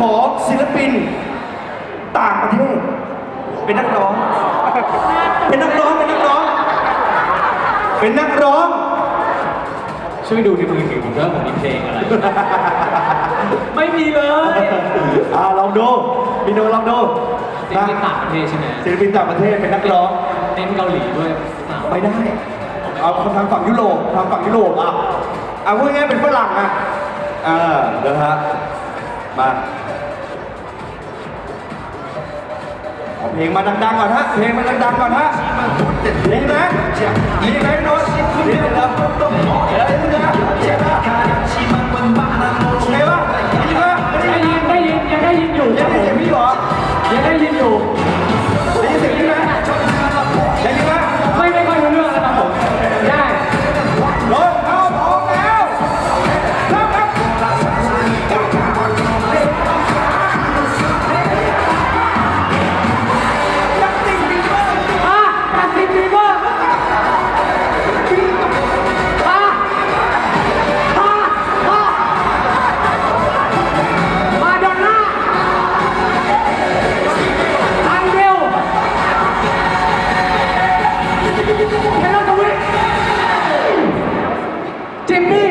ของศิลปิน ต่างประเทศ เป็นนักร้อง เป็นนักร้อง เป็นนักร้อง เป็นนักร้อง ช่วยดูในมือถือผมด้วยผมมีเพลงอะไร ไม่มีเลย อ่าลองดูมีโนลองดูศิลปินต่างประเทศใช่ไหมศิลปินต่างประเทศเป็นนักร้องเน้นเกาหลีด้วยไม่ได้ เอาคนทางฝั่งยุโรปทางฝั่งยุโรปอะเอาพูดง่ายๆเป็นฝรั่งอะเออเดี๋ยวฮะมา เพลงมาดังๆก่อนฮะ เพลงมาดังๆก่อนฮะนี่นะนี่นะโน้ตนี่นะเดี๋ยวนี่นะโอเคป่ะได้ยินปะได้ยินได้ยินยังได้ยินอยู่ยังได้ผมยินพี่หรอยังได้ยินอยู่ จิมมี่